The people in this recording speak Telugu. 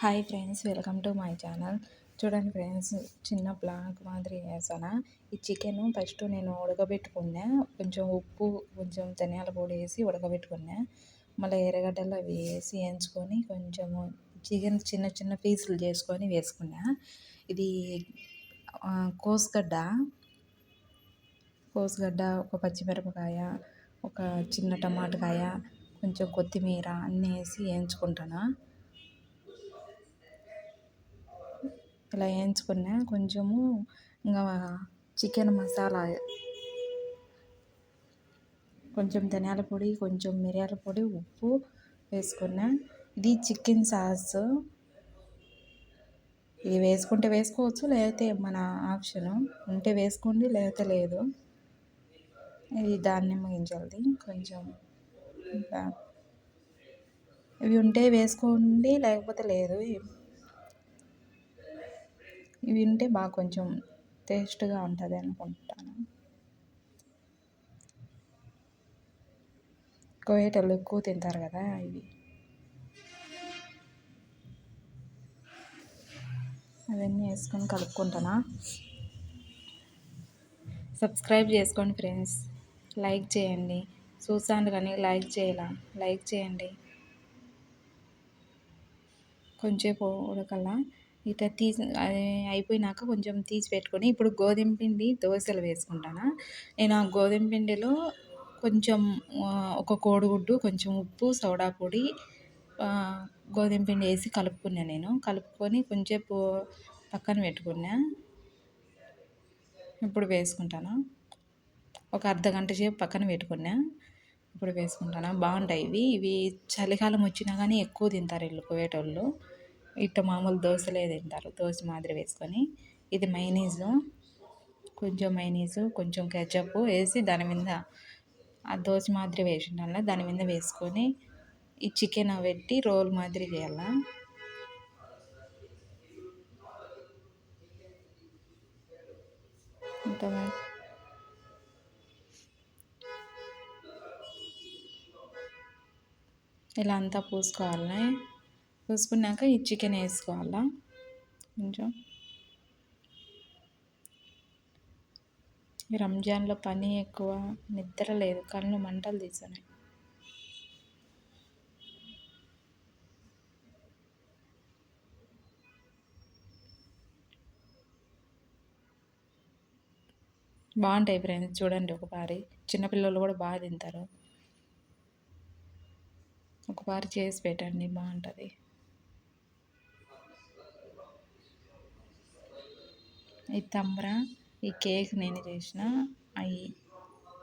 Hi friends welcome to my channel చూడండి ఫ్రెండ్స్ చిన్న బ్లాక్ మాదిరి వేసాను ఈ చికెన్ ఫస్ట్ నేను ఉడకబెట్టుకున్నా. కొంచెం ఉప్పు కొంచెం ధనియాల పొడి వేసి ఉడకబెట్టుకున్నా. మళ్ళీ ఎర్రగడ్డలు అవి వేసి వేయించుకొని కొంచెము చికెన్ చిన్న చిన్న పీసులు చేసుకొని వేసుకున్నా. ఇది కోసుగడ్డ. కోసుగడ్డ ఒక పచ్చిమిరపకాయ ఒక చిన్న టమాటకాయ కొంచెం కొత్తిమీర అన్నీ వేసి వేయించుకుంటాను ఇలా వేయించుకున్నా కొంచెము ఇంకా చికెన్ మసాలా కొంచెం ధనియాల పొడి కొంచెం మిరియాల పొడి ఉప్పు వేసుకున్నా. ఇది చికెన్ సాస్. ఇది వేసుకుంటే వేసుకోవచ్చు లేకపోతే మన ఆప్షను ఉంటే వేసుకోండి లేకపోతే లేదు. ఇది దానిమ్మ గింజలది కొంచెం ఇవి ఉంటే వేసుకోండి లేకపోతే లేదు. ఇవి ఉంటే బాగా కొంచెం టేస్ట్గా ఉంటుంది అనుకుంటాను. కోయేటోళ్ళు ఎక్కువ తింటారు కదా ఇవి. అవన్నీ వేసుకొని కలుపుకుంటానా? సబ్స్క్రైబ్ చేసుకోండి ఫ్రెండ్స్. లైక్ చేయండి. చూసాను కానీ లైక్ చేయలా. లైక్ చేయండి. కొంచెంసేపు ఉడకల్లా ఇట్లా తీసి అయిపోయినాక కొంచెం తీసి పెట్టుకొని ఇప్పుడు గోధుమ పిండి దోశలు వేసుకుంటాను. నేను ఆ గోధుమ పిండిలో కొంచెం ఒక కోడిగుడ్డు కొంచెం ఉప్పు సోడా పొడి గోధుమ పిండి వేసి కలుపుకున్నా నేను. కలుపుకొని కొంచెంసేపు పక్కన పెట్టుకున్నా. ఇప్పుడు వేసుకుంటాను. ఒక అర్ధ గంట సేపు పక్కన పెట్టుకున్నా. ఇప్పుడు వేసుకుంటాను. బాగుంటాయి ఇవి. ఇవి చలికాలం వచ్చినా కానీ ఎక్కువ తింటారు వీళ్ళు కోయేటోళ్ళు ఇట్ట మామూలు దోశలే తింటారు. దోశ మాదిరి వేసుకొని ఇది మైనీసు కొంచెం మైనీసు కొంచెం కెచప్ వేసి దాని మీద ఆ దోశ మాదిరి వేసిన దాని మీద వేసుకొని ఈ చికెన్ పెట్టి రోల్ మాదిరి చేయాల. ఇలా అంతా పూసుకోవాలి పూసుకున్నాక ఈ చికెన్ వేసుకోవాలా? కొంచెం. రంజాన్లో పని ఎక్కువ నిద్ర లేదు కళ్ళు మంటలు తీస్తున్నాయి. బాగుంటాయి ఫ్రెండ్స్ చూడండి ఒకసారి. చిన్నపిల్లలు కూడా బాగా తింటారు. ఒకసారి చేసి పెట్టండి బాగుంటుంది. ఈ తంబ్ర ఈ కేక్ నేను చేసిన అవి